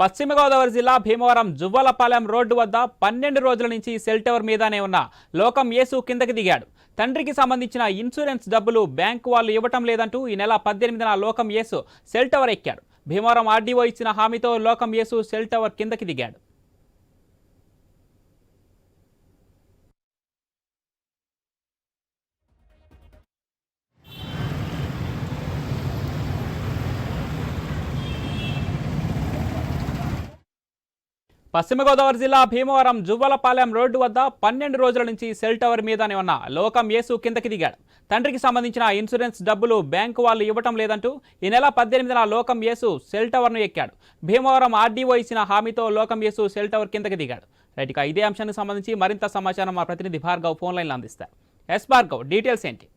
పశ్చిమ గోదావరి జిల్లా భీమవరం జువ్వలపాలెం రోడ్డు వద్ద పన్నెండు రోజుల నుంచి సెల్ టవర్ మీదనే ఉన్న లోకం యేసు కిందకి దిగాడు. తండ్రికి సంబంధించిన ఇన్సూరెన్స్ డబ్బులు బ్యాంకు వాళ్ళు ఇవ్వటం లేదంటూ ఈ నెల పద్దెనిమిదిన లోకం యేసు సెల్ టవర్ ఎక్కాడు. భీమవరం ఆర్డీఓ ఇచ్చిన హామీతో లోకం యేసు సెల్ టవర్ కిందకి దిగాడు. పశ్చిమ గోదావరి జిల్లా భీమవరం జువ్వలపాలెం రోడ్డు వద్ద పన్నెండు రోజుల నుంచి సెల్ టవర్ మీదనే ఉన్న లోకం యేసు కిందకి దిగాడు. తండ్రికి సంబంధించిన ఇన్సూరెన్స్ డబ్బులు బ్యాంకు వాళ్ళు ఇవ్వటం లేదంటూ ఈ నెల పద్దెనిమిదిన లోకం యేసు సెల్ టవర్ను ఎక్కాడు. భీమవరం ఆర్డీఓ ఇచ్చిన హామీతో లోకం యేసు సెల్ టవర్ కిందకి దిగాడు. రైట్ ఇక ఇదే అంశానికి సంబంధించి మరింత సమాచారం మా ప్రతినిధి భార్గవ్ ఫోన్ లైన్లో అందిస్తారు. ఎస్ భార్గవ్ డీటెయిల్స్ ఏంటి?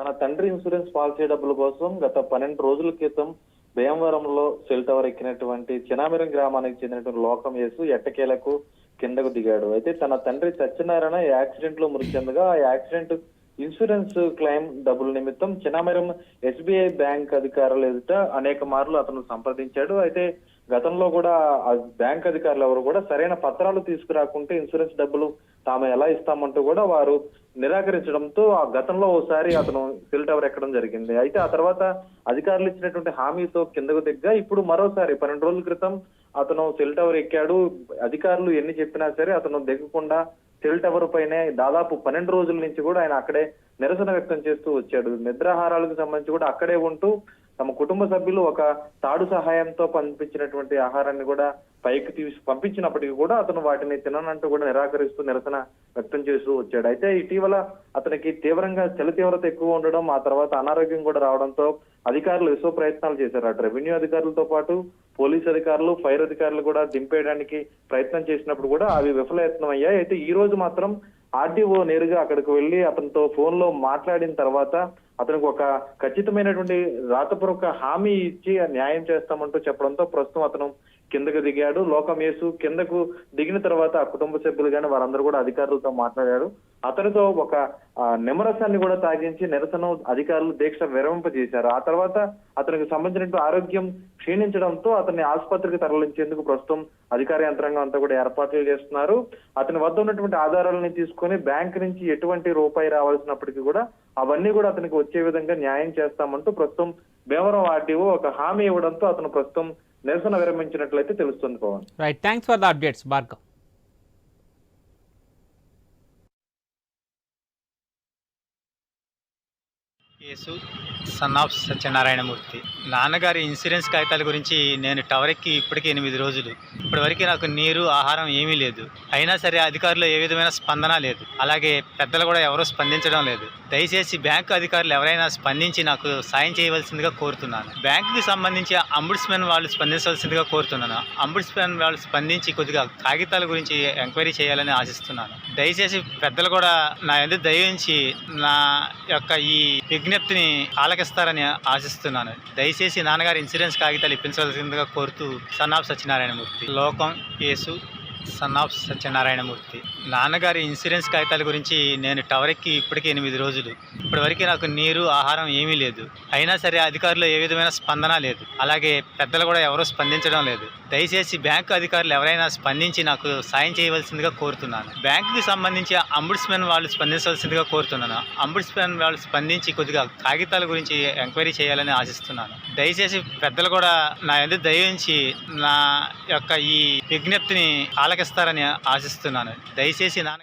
తన తండ్రి ఇన్సూరెన్స్ పాలసీ డబ్బుల కోసం గత పన్నెండు రోజుల క్రితం భీమవరంలో సెల్ టవర్ ఎక్కినటువంటి చినామిరం గ్రామానికి చెందినటువంటి లోకం యేసు ఎట్టకేలకు కిందకు దిగాడు. అయితే తన తండ్రి సత్యనారాయణ యాక్సిడెంట్లో మృతి చెందగా ఆ యాక్సిడెంట్ ఇన్సూరెన్స్ క్లెయిమ్ డబ్బుల నిమిత్తం చినామిరం ఎస్బీఐ బ్యాంక్ అధికారులు ఎదుట అనేక మార్లు అతను సంప్రదించాడు. అయితే గతంలో కూడా ఆ బ్యాంక్ అధికారులు ఎవరు కూడా సరైన పత్రాలు తీసుకురాకుంటే ఇన్సూరెన్స్ డబ్బులు తాము ఎలా ఇస్తామంటూ కూడా వారు నిరాకరించడంతో ఆ గతంలో ఓసారి అతను సెల్ టవర్ ఎక్కడం జరిగింది. అయితే ఆ తర్వాత అధికారులు ఇచ్చినటువంటి హామీతో కిందకు దిగ్గా ఇప్పుడు మరోసారి పన్నెండు రోజుల క్రితం అతను సెల్ టవర్ ఎక్కాడు. అధికారులు ఎన్ని చెప్పినా సరే అతను దిగకుండా సెల్ టవర్ పైనే దాదాపు పన్నెండు రోజుల నుంచి కూడా ఆయన అక్కడే నిరసన వ్యక్తం చేస్తూ వచ్చాడు. నిద్రాహారాలకు సంబంధించి కూడా అక్కడే ఉంటూ తమ కుటుంబ సభ్యులు ఒక తాడు సహాయంతో పంపించినటువంటి ఆహారాన్ని కూడా పైకి తీసి పంపించినప్పటికీ కూడా అతను వాటిని తిననంటూ కూడా నిరాకరిస్తూ నిరసన వ్యక్తం చేస్తూ వచ్చాడు. అయితే ఇటీవల అతనికి తీవ్రంగా చలి తీవ్రత ఎక్కువ ఉండడం ఆ తర్వాత అనారోగ్యం కూడా రావడంతో అధికారులు విశ్వ ప్రయత్నాలు చేశారు. అటు రెవెన్యూ అధికారులతో పాటు పోలీస్ అధికారులు ఫైర్ అధికారులు కూడా దింపేయడానికి ప్రయత్నం చేసినప్పుడు కూడా అవి విఫలయత్నం అయ్యాయి అయితే ఈ రోజు మాత్రం ఆర్డీఓ నేరుగా అక్కడికి వెళ్ళి అతనితో ఫోన్లో మాట్లాడిన తర్వాత అతనికి ఒక ఖచ్చితమైనటువంటి రాతపూర్వక హామీ ఇచ్చి న్యాయం చేస్తామంటూ చెప్పడంతో ప్రస్తుతం అతను కిందకు దిగాడు. లోకం యేసు కిందకు దిగిన తర్వాత ఆ కుటుంబ సభ్యులు కానీ వారందరూ కూడా అధికారులతో మాట్లాడారు. అతనితో ఒక నిమరసాన్ని కూడా తాగించి నిరసన అధికారులు దీక్ష విరమింపజేశారు. ఆ తర్వాత అతనికి సంబంధించిన ఆరోగ్యం క్షీణించడంతో అతన్ని ఆసుపత్రికి తరలించేందుకు ప్రస్తుతం అధికార యంత్రాంగం అంతా కూడా ఏర్పాట్లు చేస్తున్నారు. అతని వద్ద ఉన్నటువంటి ఆధారాలని తీసుకొని బ్యాంక్ నుంచి ఎటువంటి రూపాయి రావాల్సినప్పటికీ కూడా అవన్నీ కూడా అతనికి వచ్చే విధంగా న్యాయం చేస్తామంటూ ప్రస్తుతం భీమవరం ఆర్టీఓ ఒక హామీ ఇవ్వడంతో అతను ప్రస్తుతం నిరసన విరమించినట్లయితే తెలుస్తుంది Pavan. Right thanks for the updates Bhargav case son of Satyanarayanamurthy. నాన్నగారి ఇన్సూరెన్స్ కాగితాల గురించి నేను టవర్ ఎక్కి ఇప్పటికి ఎనిమిది రోజులు. ఇప్పటివరకు నాకు నీరు ఆహారం ఏమీ లేదు. అయినా సరే అధికారులు ఏ విధమైన స్పందన లేదు. అలాగే పెద్దలు కూడా ఎవరూ స్పందించడం లేదు. దయచేసి బ్యాంకు అధికారులు ఎవరైనా స్పందించి నాకు సాయం చేయవలసిందిగా కోరుతున్నాను. బ్యాంకుకి సంబంధించి అంబుడ్స్మెన్ వాళ్ళు స్పందించవలసిందిగా కోరుతున్నాను. అంబుడ్స్మెన్ వాళ్ళు స్పందించి కొద్దిగా కాగితాల గురించి ఎంక్వైరీ చేయాలని ఆశిస్తున్నాను. దయచేసి పెద్దలు కూడా నా ఎందుకు దయించి నా యొక్క ఈ విజ్ఞప్తిని ఆలకిస్తారని ఆశిస్తున్నాను. దయచేసి నాన్నగారి ఇన్సూరెన్స్ కాగితాలు ఇప్పించవలసిందిగా కోరుతూ సన్ ఆఫ్ సత్యనారాయణమూర్తి. లోకం కేసు సన్ ఆఫ్ సత్యనారాయణమూర్తి. నాన్నగారి ఇన్సూరెన్స్ కాగితాల గురించి నేను టవర్ ఎక్కి ఇప్పటికి ఎనిమిది రోజులు. ఇప్పటివరకు నాకు నీరు ఆహారం ఏమీ లేదు. అయినా సరే అధికారులు ఏ విధమైన స్పందన లేదు. అలాగే పెద్దలు కూడా ఎవరూ స్పందించడం లేదు. దయచేసి బ్యాంకు అధికారులు ఎవరైనా స్పందించి నాకు సాయం చేయవలసిందిగా కోరుతున్నాను. బ్యాంకుకి సంబంధించి అంబుడ్స్మెన్ వాళ్ళు స్పందించవలసిందిగా కోరుతున్నాను. అంబుడ్స్మెన్ వాళ్ళు స్పందించి కొద్దిగా కాగితాల గురించి ఎంక్వైరీ చేయాలని ఆశిస్తున్నాను. దయచేసి పెద్దలు కూడా నా ఎందుకు దయించి నా యొక్క ఈ విజ్ఞప్తిని ఆలకిస్తారని ఆశిస్తున్నాను. దయచేసి నాన్న